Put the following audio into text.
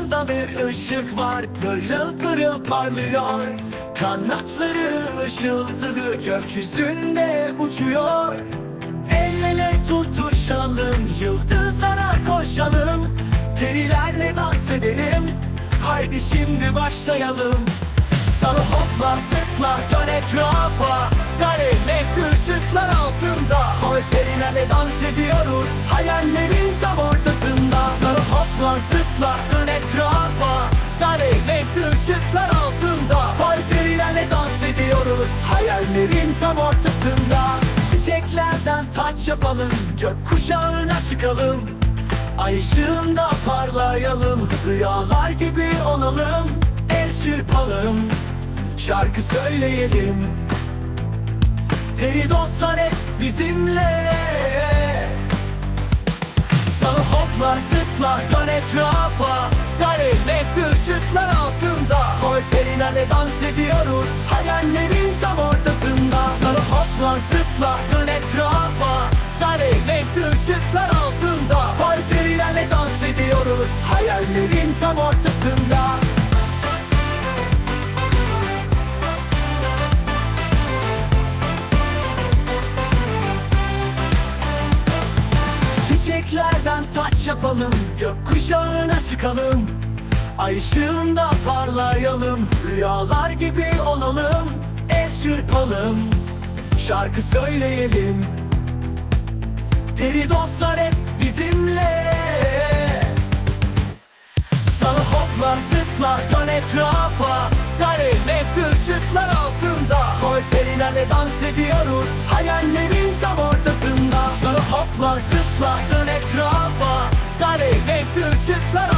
Yanında bir ışık var Pırıl pırıl parlıyor. Kanatları ışıltılı gökyüzünde uçuyor. El ele tutuşalım Yıldızlara koşalım. Perilerle dans edelim Haydi şimdi başlayalım. Salı hopla zıpla dön etrafa. Galele ışıklar altında. Koy perilerle dans ediyoruz Salı dön etrafa Galele ışıklar altında. Koy perilerle dans ediyoruz Hayallerin tam ortasında. Çiçeklerden taç yapalım Gökkuşağına çıkalım. Ay ışığında parlayalım Rüyalar gibi olalım. El çırpalım Şarkı söyleyelim. Peri dostlar hep bizimle dans ediyoruz Hayallerin tam ortasında. Salı hoplar zıplar dön etrafa. Galele ışıklar altında. Koy perilerle dans ediyoruz. Hayallerin tam ortasında. Çiçeklerden taç yapalım. Gökkuşağına çıkalım Ay ışığında parlayalım Rüyalar gibi olalım El çırpalım Şarkı söyleyelim. Peri dostlar hep bizimle. Salı hoplar zıplar dön etrafa. Galele ışıklar altında. Koy perilerle dans ediyoruz Hayallerin tam ortasında. Salı hoplar zıplar dön etrafa. Galele ışıklar